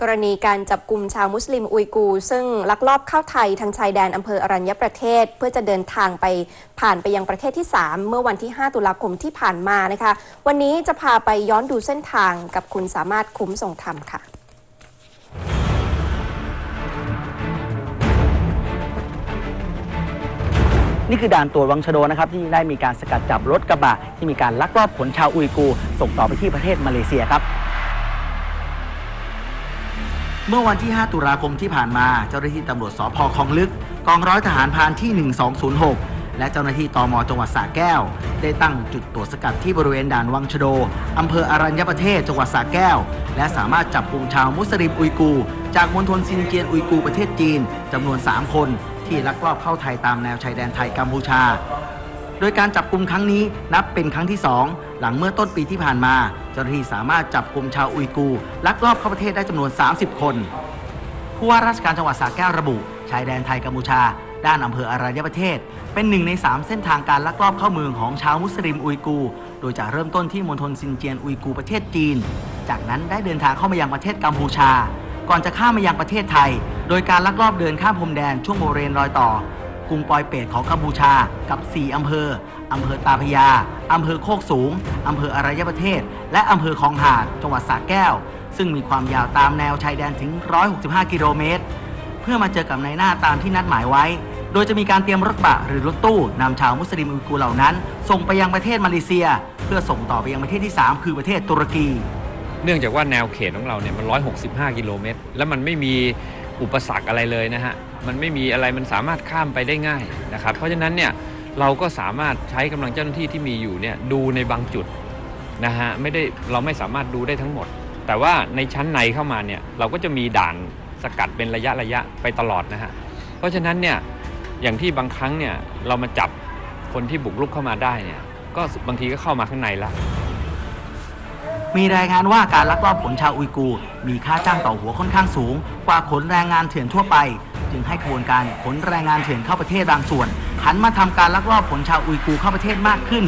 กรณีการจับกลุ่มชาวมุสลิมอุยกู ซึ่งลักลอบเข้าไทยทางชายแดนอำเภออรัญญประเทศ เพื่อจะเดินทางไปผ่านไปยังประเทศที่ 3 เมื่อวันที่ 5 ตุลาคมที่ผ่านมานะคะ วันนี้จะพาไปย้อนดูเส้นทางกับคุณสามารถคุ้มทรงธรรมค่ะนี่คือด่านตรวจวังชโดนะครับที่ได้มีการสกัดจับรถกระบะที่มีการลักลอบขนชาวอุยกู ส่งต่อไปที่ประเทศมาเลเซียครับ เมื่อวันที่ 5 ตุลาคมที่ผ่านมา เจ้าหน้าที่ตำรวจสพคลองลึก กองร้อยทหารพานที่ 1206 และเจ้าหน้าที่ตมจังหวัดสระแก้ว ได้ตั้งจุดตรวจสกัดที่บริเวณด่านวังชโด อำเภออรัญญประเทศจังหวัดสระแก้ว และสามารถจับกลุ่มชาวมุสลิมอุยกู จากมณฑลซินเจียนอุยกูประเทศจีนจำนวน 3 คน ที่ลักลอบเข้าไทยตามแนวชายแดนไทยกัมพูชา โดยการจับกลุ่มครั้งนี้นับเป็นครั้งที่ 2 หลังเมื่อต้นปีที่ผ่านมา เจ้าหน้าที่สามารถจับกลุ่มชาวอุยกูร์ลักลอบเข้าประเทศได้จำนวน 30 คนผู้ว่าราชการจังหวัดสระแก้วระบุ ชายแดนไทยกัมพูชา ด้านอำเภออรัญญประเทศ เป็นหนึ่งใน 3 เส้นทางการลักลอบเข้าเมืองของชาวมุสลิมอุยกูร์โดยจะเริ่มต้นที่มณฑลซินเจียนอุยกูร์ประเทศจีน จากนั้นได้เดินทางเข้ามายังประเทศกัมพูชา ก่อนจะข้ามมายังประเทศไทย โดยการลักลอบเดินข้ามพรมแดนช่วงบริเวณรอยต่อ กรุงปอยเปตของกัมพูชากับ 4 อำเภอ อำเภอตาพยา อำเภอโคกสูง อำเภออรัญญประเทศ และอำเภอคลองหาด จังหวัดสระแก้ว ซึ่งมีความยาวตามแนวชายแดนถึง 165 กิโลเมตร เพื่อมาเจอกับนายหน้าตามที่นัดหมายไว้ โดยจะมีการเตรียมรถบะหรือรถตู้นำชาวมุสลิมอุยกูเหล่านั้น ส่งไปยังประเทศมาเลเซีย เพื่อส่งต่อไปยังประเทศที่ 3 คือประเทศตุรกี เนื่องจากว่าแนวเขตของเราเนี่ยมัน 165 กิโลเมตร แล้วมันไม่มี อุปสรรคอะไรเลยนะฮะ มันไม่มีอะไรมันสามารถข้ามไปได้ง่ายนะครับ เพราะฉะนั้นเนี่ยเราก็สามารถใช้กำลังเจ้าหน้าที่ที่มีอยู่เนี่ยดูในบางจุดนะฮะไม่ได้เราไม่สามารถดูได้ทั้งหมด แต่ว่าในชั้นในเข้ามาเนี่ยเราก็จะมีด่านสกัดเป็นระยะระยะไปตลอดนะฮะเพราะฉะนั้นเนี่ยอย่างที่บางครั้งเนี่ยเรามาจับคนที่บุกรุกเข้ามาได้เนี่ยก็บางทีก็เข้ามาข้างในแล้ว มีรายงานว่าการลักลอบขนชาวอุยกูร์มีค่าจ้างต่อหัวค่อนข้างสูง กว่าขนแรงงานเถื่อนทั่วไป จึงให้ขบวนการขนแรงงานเถื่อนเข้าประเทศบางส่วนหันมาทำการลักลอบขนชาวอุยกูร์เข้าประเทศมากขึ้น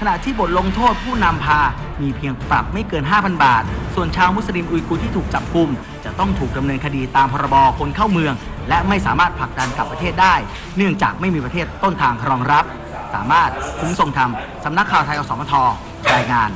ขณะที่บทลงโทษผู้นำพา มีเพียงปรับไม่เกิน 5,000 บาท ส่วนชาวมุสลิมอุยกูร์ที่ถูกจับกุม จะต้องถูกดำเนินคดีตามพรบคนเข้าเมือง และไม่สามารถผลักดันกลับประเทศได้ เนื่องจากไม่มีประเทศต้นทางรองรับ สามารถคุ้มทรงธรรมสำนักข่าวไทยอสมทรายงาน